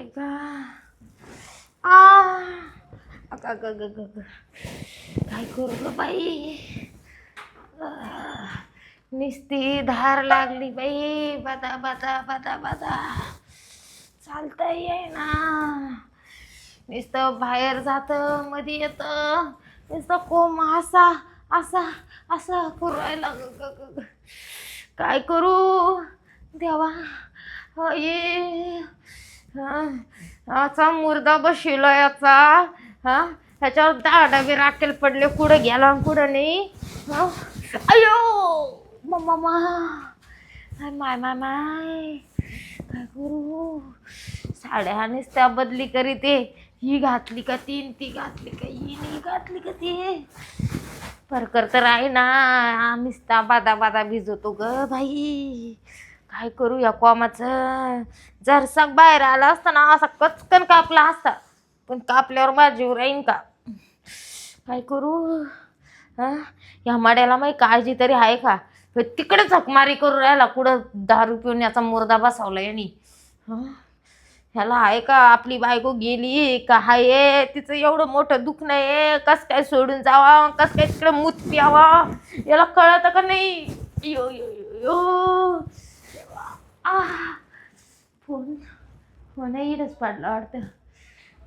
ऐका आ. काय करू गं बाई? निस्ती नुसती धार लागली बाई. बदा बदा बदा बदा. चालता येईना नुसतं बाहेर जातं मध्ये येतं. नुसतं कोम असा असा असा पुरवायला ग, ग, ग, ग. काय करू? देवा. ये. असा मुर्दा बशिला याचा हा? ह्याच्यावर दहा डबे राखेल पडले कुठं गेला कुठं नाही? अयो! मम्मा माय माय माय माय! काय करू? साड्या नुसत्या बदली करीते ही घातली का तीन ती घातली का ही नाही घातली का ती? परकर तर आहे ना. नुसता बादा बादा भिजवतो ग बाई. काय करू या कॉमाचं? जर सग बाहेर आला असता ना असा कचकन कापला असता पण कापल्यावर माझीवर राहीन का? काय करू? हां? या माड्याला माही काळजी तरी आहे का? ह्यो तिकडे झकमारी करू राहिला कुठं दारू पिऊन याचा मुर्दा बसवला यांनी. ह्याला आहे का? आपली बायको गेली का? हाय तिचं एवढं मोठं दुःख नाही कस काय सोडून जावा? कस काय तिकडे मूत प्यावा? याला कळत का नाही? यो यो यो यो आ फोन फोन इडच पाडला वाटतं.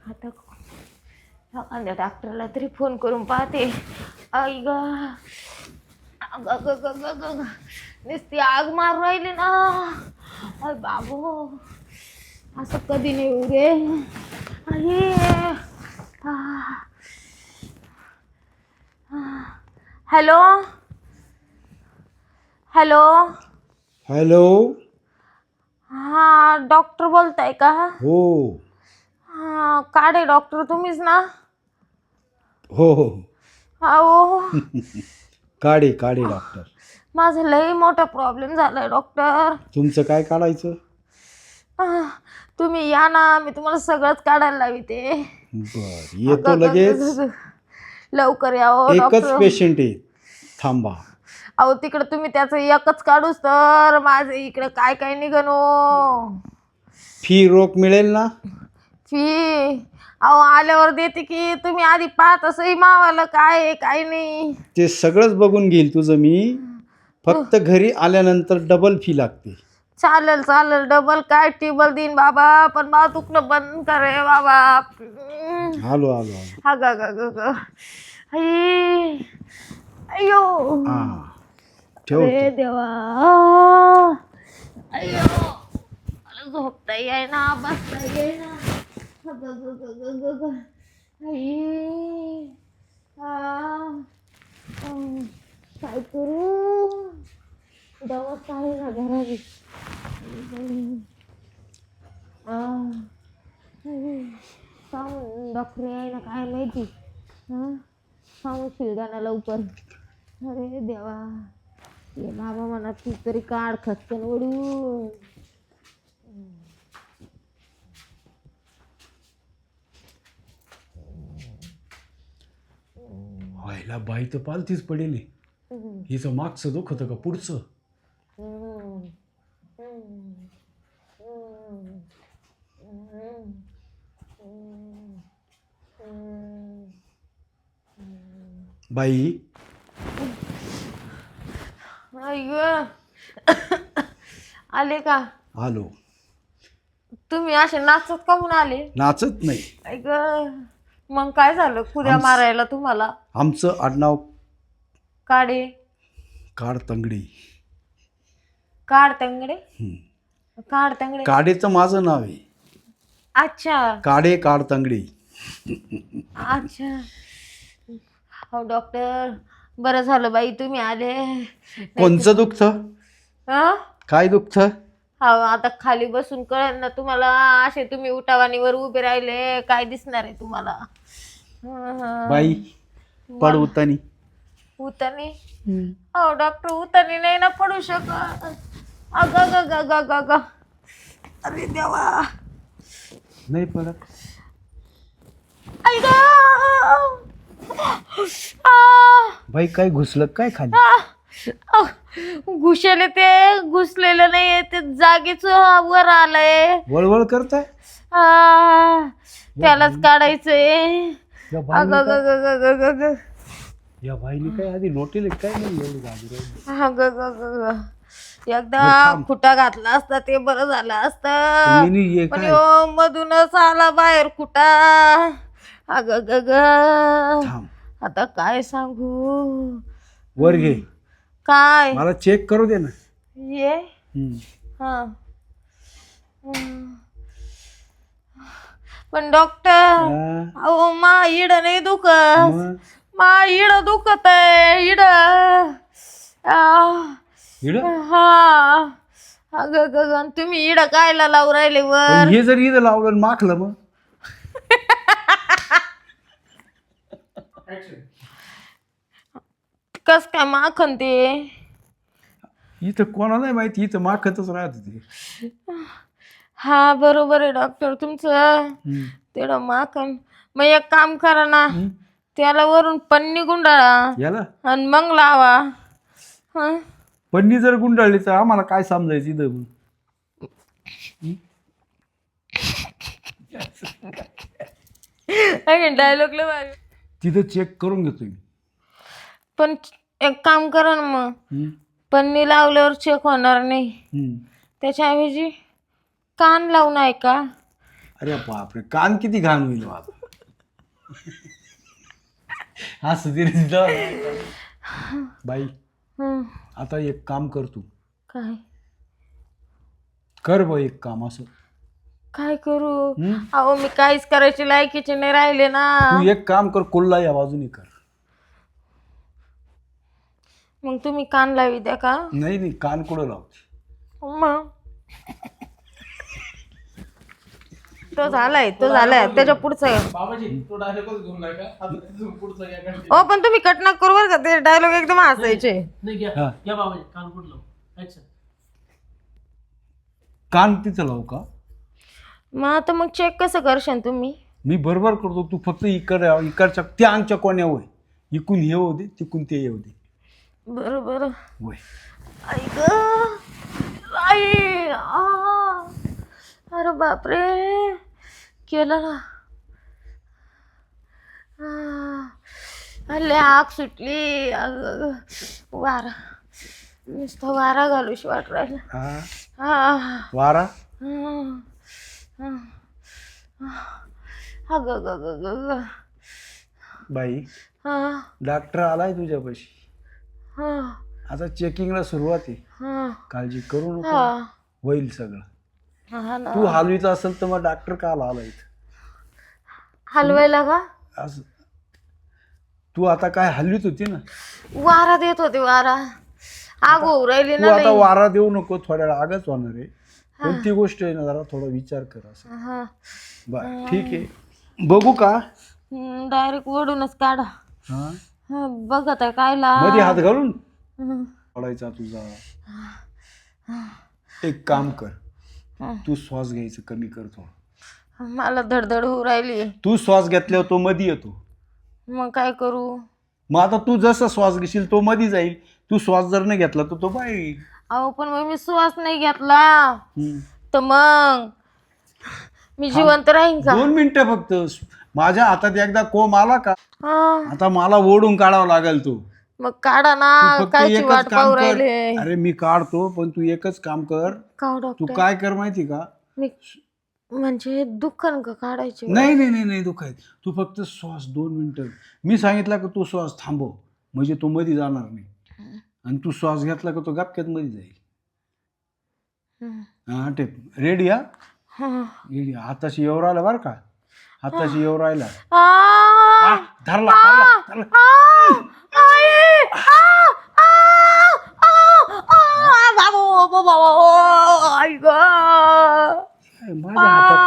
आता डॉक्टरला तरी फोन करून पाहते. आई ग ग ग ग ग ग. नुसती आग मारून राहिली ना. अय बाबू असं कधी नाही येऊ रे? आई हॅलो? हॅलो? हॅलो? हा डॉक्टर बोलताय का? हो. हा काढे डॉक्टर तुम्हीच ना? हो हो. अहो. काढे काढे डॉक्टर माझा लई मोठा प्रॉब्लेम झालाय डॉक्टर तुमचं काय काढायचं? आह, तुम्ही या ना मी तुम्हाला सगळंच काढायला लाविते बर येतो लगेच. लवकर या हो एकच डॉक्टर पेशंट आहे. थांबा. अहो तिकडे तुम्ही त्याचं एकच काढूच तर माझं इकडे काय काय निघन? हो फी रोख मिळेल ना? फी? अहो आल्यावर देते की तुम्ही आधी पाहत असंही मावाला काय आहे काय नाही. ते सगळंच बघून घेईल तुझं मी. फक्त घरी आल्यानंतर डबल फी लागते. चालेल चालेल. डबल काय? टेबल देईन बाबा पण मला दुखणं बंद करे बाबा. हम्म. आलो आलो आलो हा ग ग ग ग. आई. अयो हा. अरे ठेवतो देवा. अयो मला झोपता येईना बसता येईना. ग ग ग ग ग ग आई. आ. काय करू? दवा काय ना घरावी सांग डॉक्टर आहे ना काय माहिती? हां? सांगू शिलगाना लवकर. अरे देवा. ये बाबा म्हणा तू तरी काढ खचकन ओढून. व्हायला बाई तर पालतीच पडेल हिचं मागचं दुखत का पुढचं? बाई अय्यो. आले का? आलो. तुम्ही असे नाचत का म्हणून आले? नाचत नाही. ऐक मग काय झालं कुद्या मारायला तुम्हाला? आमचं आडनाव काडे. काड तंगडी. काड तंगडे. काड तंगडे. काडेचं माझं नाव आहे. अच्छा. काडे काड तंगडी. अच्छा. हो डॉक्टर. बरं झालं बाई तुम्ही आले. कोणचं दुखतं? हं? काय दुखतं? हो आता खाली बसून कळेल ना तुम्हाला. असे तुम्ही उठावानीवर उभे राहिले काय दिसणार आहे तुम्हाला? हं. बाई पड उतानी. उतानी? हो डॉक्टर उतानी नाही ना पडू शकत. अग ग ग ग ग ग अरे देवा. नाही पडत. आई ग! आ! बाई काय घुसलं? काय खाली? घुसेले ते घुसलेलं नाही ते जागेच वर आलंय. वळवळ करताय? आ, त्यालाच काढायचंय. या अग बाईने या बाईने काय आधी लोटेले काय नाही एवढी. एकदा खुटा घातला असता ते बरं झालं असतं. ये पण मधूनच आला बाहेर कुठा अग ग ग. थांब. आता काय सांगू? वर घे. काय? मला चेक करू दे ना. ये. हम्म. हा. हम्म. पण डॉक्टर हा, अहो मा इड नाही दुखत. मग? मा इड दुखत आहे इड. आ, इकडं? हा. अग ग ग आणि तुम्ही इड कायला लावू राहिले वर? हे जर इथं लावलं आणि माखलं मग? कस काय माखन ते? इथं कोणाला नाही माहिती इथं माखतच राहत ते. हा बरोबर आहे डॉक्टर तुमचं? हम्म. तेवढं माखन. मग एक काम करा ना. त्याला वरून पन्नी गुंडाळा. याला? आणि मग लावा. हं? पन्नी जर गुंडाळली तर आम्हाला काय समजायचं इथं? मग? डायलॉग लय भारी. तिथं चेक करून घेतो मी पण एक काम करा ना मग. हम्म. पन्नी लावल्यावर चेक होणार नाही. हम्म. त्याच्याऐवजी कान लावून ऐका. अरे बापरे कान किती घाण होईल माझा असं तरी बाई हं, आता एक काम कर तू. काय? कर बा एक काम असं. काय करू? हम्म? अहो मी काहीच करायची लायकीचे नाही राहिले ना. तू एक काम कर कुल्ला या बाजूने कर. मग तुम्ही कान लावी द्या का? नाही नाही कान कुठं लावते? मग? तो झालाय तो झालाय. त्याच्या पुढचा आहे. हो पण तुम्ही कट नका करू बरं का. ते डायलॉग एकदम हसायचे. हा. कान तिथं लावू का? मग आता मग चेक कसं करशाल तुम्ही? मी बरोबर करतो तू फक्त इकड इकडच्या त्या अंगच्या कोण्या होय? इकून हे होऊ दे तिकून ते येऊ दे. बरं बरं होय. आई ग आई आ. अरे बापरे केलं ना. आ. लय आग सुटली अग वारा. नुसतं वारा घालूशी वाट राहिला. हा? हा. वारा? अग ग ग ग ग बाई हा. डॉक्टर आलाय तुझ्यापाशी. हा. आता चेकिंगला सुरुवात आहे. हा. काळजी करू नको. हा. होईल सगळं. हा ना. तू हलवीत असेल तर मग डॉक्टर का आला इथं. हलवायला का? असं तू आता काय हलवीत होती ना? वारा देत होते वारा. आग होऊ राहिली तू ना आता लई. वारा देऊ नको थोड्या वेळा आगच होणार आहे. कोणती गोष्ट आहे ना जरा थोडा विचार कर असं. हा. बर ठीक आहे. बघू का? डायरेक्ट ओढूनच काढा. हा? हा, काय ला मध्ये हात घालून? हं, पडायचा तुझा. एक काम कर. तू श्वास घ्यायचं कमी कर थोडं. मला धडधड होऊ राहिली. तू श्वास घेतल्यावर तो मध्ये येतो. मग काय करू? मग आता तू जसा श्वास घेशील तो मध्ये जाईल. तू श्वास जर नाही घेतला तर तो बाहेर येईल. अहो पण मग मी सुवास नाही घेतला. हम्म. तर मग मी जिवंत राहीन का? दोन मिनिटं फक्त. माझ्या हातात एकदा कोंब आला का? हा, आता मला ओढून काढावा लागेल तो. मग काढा तू ना फक्त कायची एकच वाट काम पाहू कर. राहिले. अरे मी काढतो पण तू एकच काम कर. का तू डॉक्टर काय कर माहिती का? मी म्हणजे दुःखन का काढायचे नाही नाही नाही नाही दुखायत तू फक्त श्वास दोन मिनिटं. मी सांगितलं का तू श्वास थांबव. म्हणजे तो मध्ये जाणार नाही. आणि तू श्वास घेतला का तो गपक्यात मध्ये जाईल. हं, टेप रेडी हा. रेडी हाताशी येऊ राहिला बरं का? हाताशी येऊ राहिला. हा, धरला. काय माझ्या हातात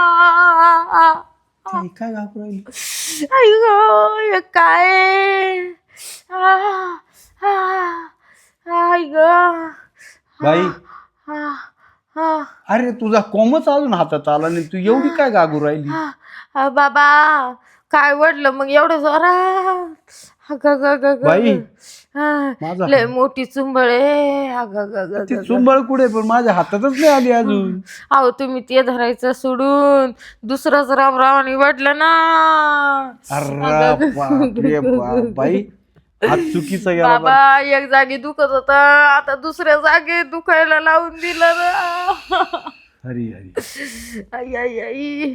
आ, ती काय घाबरू राहिली? काय? आई ग बाई आ, आ, अरे तुझा कोमच अजून हातात आला नाही तू एवढी काय गागू राहिली बाबा काय वडलं मग एवढं बाई, हा, माझा लय मोठी चुंबळ आहे अग ती. चुंबळ कुठे पण माझ्या हातातच नाही आली अजून अहो तुम्ही ते धरायचं सोडून दुसरंच राम रावानी वाटलं ना अरे बापरे बाप. बाई हात चुकीचा गेला. बाबा एक जागी दुखत होत. आता दुसऱ्या जागी दुखायला लावून दिलं ना. हरी हरी. आई आई आई.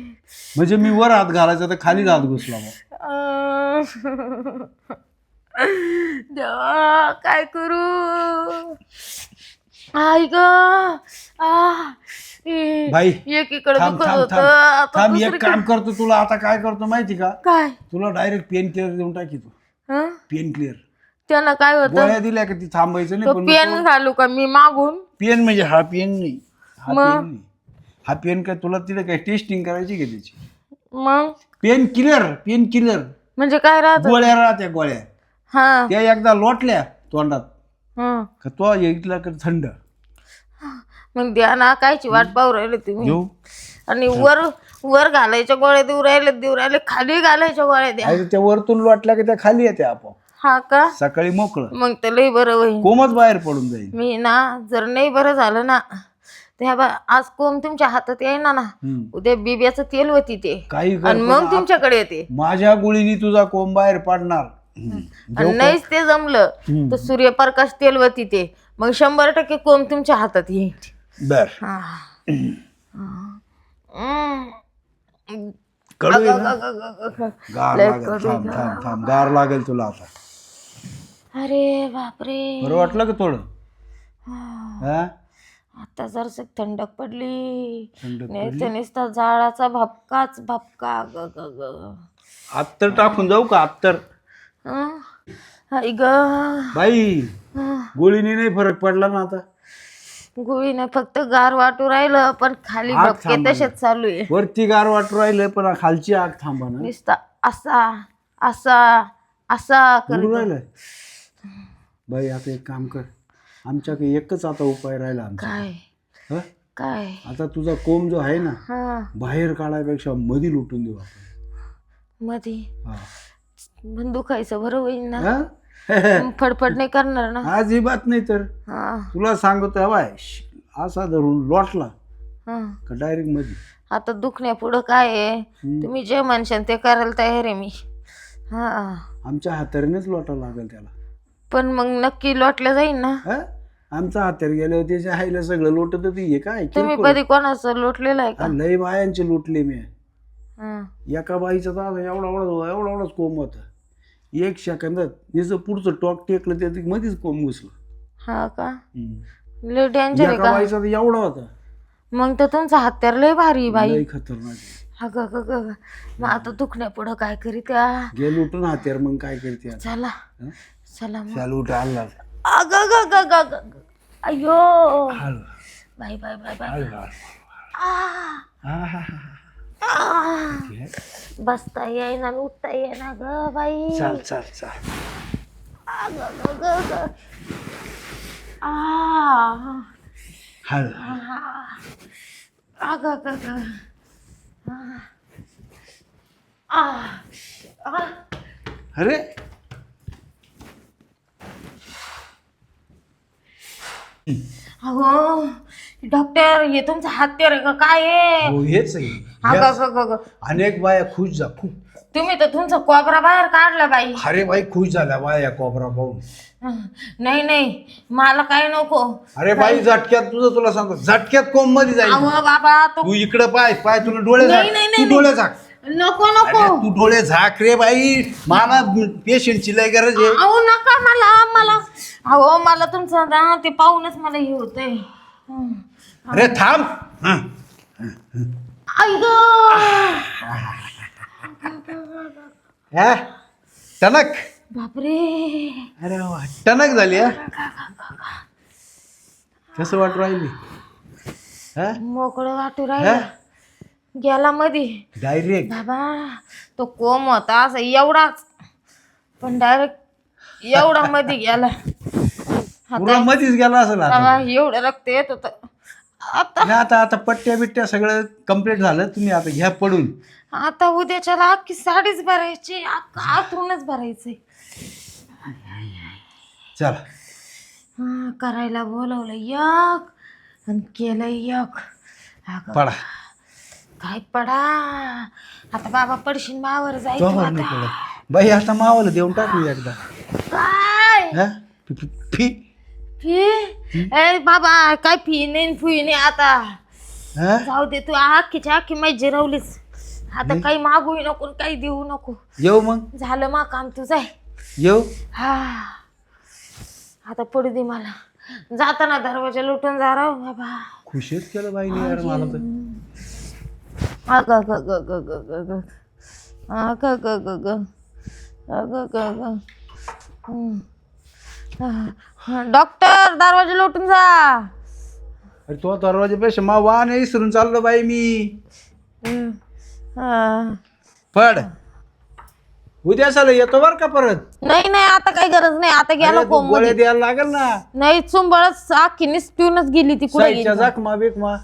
म्हणजे मी वर हात घालायचा तर खाली हात घुसला मग. अं. देवा काय करू? आई ग आ. ए, बाई, एकीकडे थांब दुखत थांब होत. थांब. आता थांब एक दुसरीकडे काम करतो तुला. आता काय करतो माहिती का? काय? तुला डायरेक्ट पेन क्लिअर देऊन टाकी तू. हं? पेन क्लिअर त्यानं काय होत? गोळ्या दिल्या का ती थांबायचं नाही तो पण पेन घालू का? मी मागून. पेन म्हणजे हा पेन नाही. हा मग? पेन नाही. हा पेन काय तुला तिला काय टेस्टिंग करायची का त्याची? मग? पेन किलर पेन किलर म्हणजे काय राहत? गोळ्या राहत्या गोळ्या. हा. त्या एकदा लोटल्या तोंडात. हं. का तो इथला का थंड? मग द्या ना कायची वाट पाहू राहिले तुम्ही. घेऊ आणि वर वर घालायच्या गोळ्या देऊ राहिले देऊ राहिले खाली घालायच्या गोळ्या द्या. आणि त्या वरतून लोटल्या की त्या खाली येते आपोआप. हा का? सकाळी मोकळं. मग तर लई बरं होईल. कोमच बाहेर पडून जाईल. मी ना जर नाही बरं झालं ना त्या बा आज कोंब तुमच्या हातात येईना ना. हम्म. उद्या बिब्याचं तेल होती ते. काही कर आणि मग तुमच्याकडे येते. माझ्या गोळीनी तुझा कोंब बाहेर पडणार. हम्म. आणि नाहीच ते जमलं. तर सूर्यप्रकाश तेल होती ते. मग शंभर टक्के कोंब तुमच्या हातात येईल. बर. हा. हम्म. कडू आहे ना? गार लय लागेल. कडू थांब थांब थांब. गार लागेल तुला आता. अरे बापरे. बरं वाटलं का थोडं? हा. आता जर थंडक पडली. थंड तर नुसता झाडाचा भपकाच भपका. ग ग ग अत्तर टाकून जाऊ का? अत्तर हं? आई ग. बाई. गोळीने नाही फरक पडला ना आता. गोळीनं फक्त गार वाटू राहिलं पण खाली आग भपके थांबली. तसेच चालू आहे. वरती गार वाटू राहिलं पण खालची आग थांबा ना. नुसता असा असा असा करीत. राहिलं बाई आता एक काम कर. आमच्याकडे एकच आता उपाय राहिला आमचा. काय? हं? काय? आता तुझा कोंब जो आहे ना हा. बाहेर काढायपेक्षा मधी लुटून देऊ आपण मध्ये हा. बंदुकायचं बरं होईल ना? हा? मग फडफड नाही करणार ना. आज ही बात नाही तर. हा. तुला सांगतो बाय असा धरून लोटला हा. का डायरेक्टमध्ये आता दुखण्या पुढं काय आहे. तुम्ही जे म्हणशाल ते करायला तयार आहे मी. हा. आमच्या हातारीनेच लोटा लागेल त्याला. पण मग नक्की लोटल्या जाईल ना. हा? आमच्या हातार गेल्यावर त्याच्या आईला सगळं लोटत होती हे काय तुम्ही किरकोळ. कधी कोणाचं लोटलेलं आहे हा, का लय बायांचे लुटले मी. हा. एका बाईचा एवढा एवढा एवढा एवढाच कोंब होता. एक सेकंदात तिचं पुढचं टॉक टेकलं त्या मध्येच कोंब घुसलं हा का हम्म. लय डेंजर आहे एका का बाईचा तर एवढा होता मग तर तुमचा हत्यार लय भारी आहे बाई लय खतरनाक आहे. हा ग ग ग. मग आता दुखण्या पुढं काय करीत्या गे लुटून हात्यार मग काय करते आता? चला हं? चला मग चाल उठ आला अग ग ग ग ग ग. अयो हळू बाय बाय बाय बाय हळू हळू आ, हा, हा, हा. बसता येईना आणि उठता येईना ग बाई. चाल चाल चाल. आ, ग, ग, ग. आ, हळू. ग, ग, ग. आ, आ, आ. अरे. अहो डॉक्टर हे तुमचं हत्यार आहे का काय आहे? हो हेच आहे. हा याच. अनेक बाया खुश जा खूप. तुम्ही तर तुमचा कोबरा बाहेर काढला बाई. अरे बाई खुश झाल्या बाया कोबरा पाहून. नाही नाही मला काय नको. अरे बाई झटक्यात तुझं तुला सांगतो झटक्यात कोंबमध्ये जाईल अहो बाबा तो तू इकडं पाय पाय तुला डोळे झाक. नाही, नाही, तू नाही, डोळे झाक. नको अरे नको तू डोळे झाक रे बाई. मला पेशंटची लय गरज आहे. अहो नका मला मला. अहो मला तुमचं ना ते पाहूनच मला हे होतंय. हं. अरे थांब. हं. आई ग हा? टणक बापरे. अरे वा टणक झाली हा? कसं वाट राहिली? हा? मोकळं वाटू राहिलं. गेला मध्ये डायरेक्ट बाबा तो कोम होता असं एवढाच. पण डायरेक्ट एवढा मध्ये गेला. पुरा मधीच गेला असेल आता. बाबा एवढं रक्त येत होत. आता नाही आता आता पट्ट्या बिट्ट्या सगळं कंप्लीट झालं तुम्ही आता घ्या पडून. आता उद्याच्याला अख्खी साडीच भरायची अख्खं आतूनच भरायचंय. चला. हा, करायला बोलवलं यक आणि केलं यक. अगं, पडा. काय पडा? आता बाबा पडशील मावर तो जायचं नाही आता. पडत. बाई आता मावाला देऊन टाकू एकदा. काय? हा? फी- फी- फी फी ए बाबा काय फी नाही फी नाही आता. हा? जाऊ दे तू अख्खीच्या अख्खी माहिती जिरवलीस. आता काही मागू नको आणि काही देऊ नको. येऊ मग. झालं मा काम तुझं. आहे येऊ? हा. आता पडू दे मला. जाताना दरवाजा लुटून जा राव बाबा. खुशीच केलं बाईने यार मला तर. अग ग ग ग ग ग ग अग ग ग ग अग ग ग. हम्म. डॉक्टर दरवाजा लुटून जा. अरे तो दरवाजापेक्षा मा वाहन विसरून चाललो बाई मी. हम्म. पड उद्या चालू येतो बर का परत? नाही नाही आता काही गरज नाही. आता गेलो अरे, तू कोंब गोळ्या द्यायला लागेल ना. नाही चुंबळच आखीनीच पिऊनच गेली ती कुठे गेली. जखमा बिकमा.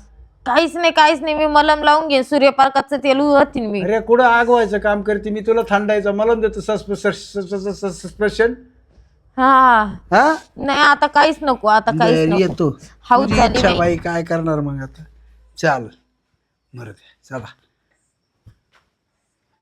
काहीच नाही काहीच नाही. मी मलम लावून घेईन. सूर्यपारकाचं तेल होतीन मी. अरे कुठं आगवायचं काम करते? मी तुला थंडायचं मला देतो. सस्पेशन. हा. हा? नाही आता काहीच नको आता काहीच बरं, नको. येतो हाऊस तुझी झाली इच्छा बाई. बाई काय करणार मग आता? चाल. बरं ते, चला.